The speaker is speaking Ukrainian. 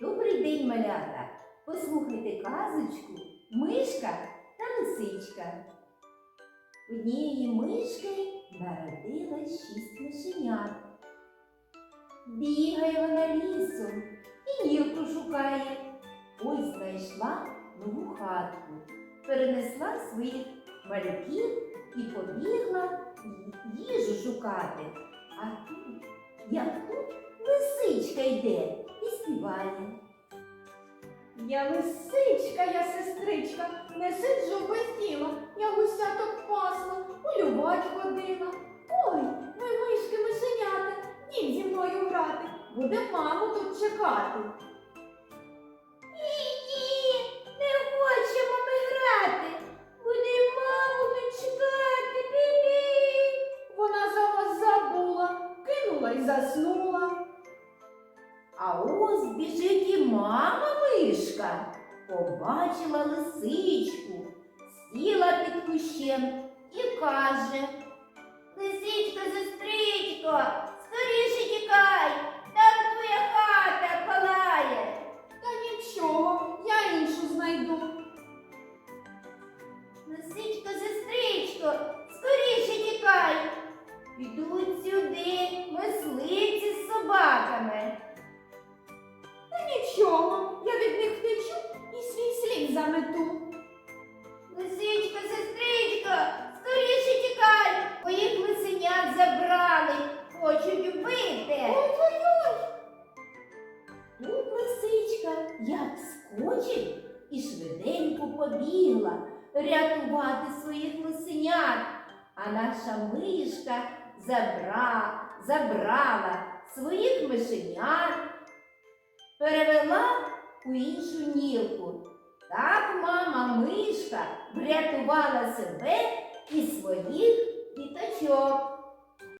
Добрий день, малята! Послухайте казочку Мишка та лисичка. Однієї мишки народилось шість мишенят. Бігає вона лісом і нірку шукає. Ось знайшла нову хатку, перенесла своїх малюків і побігла їжу шукати. А тут, як тут, лисичка йде і співає. Я лисичка, я сестричка, не сиджу без діла, я гусяток пасла, полювать ходила. Ой, ми мишки мишенята, дім зі мною грати, буде маму тут чекати. Ні, заснула. А ось біжить і мама мишка. Побачила лисичку, сіла під кущем і каже. Лисичко, сестричко, скоріше тікай, там твоя хата палає. Та нічого, я іншу знайду. Лисичко, сестричко, слід замету. Лисичко, сестричко, скоріше тікай, моїх лисенят забрали, хочуть вбити. Ой-ой-ой! Тут лисичка як скочить і швиденько побігла рятувати своїх лисенят. А наша мишка забра, забрала своїх мишенят, перевела у іншу нірку. Так мама мишка врятувала себе і своїх діточок.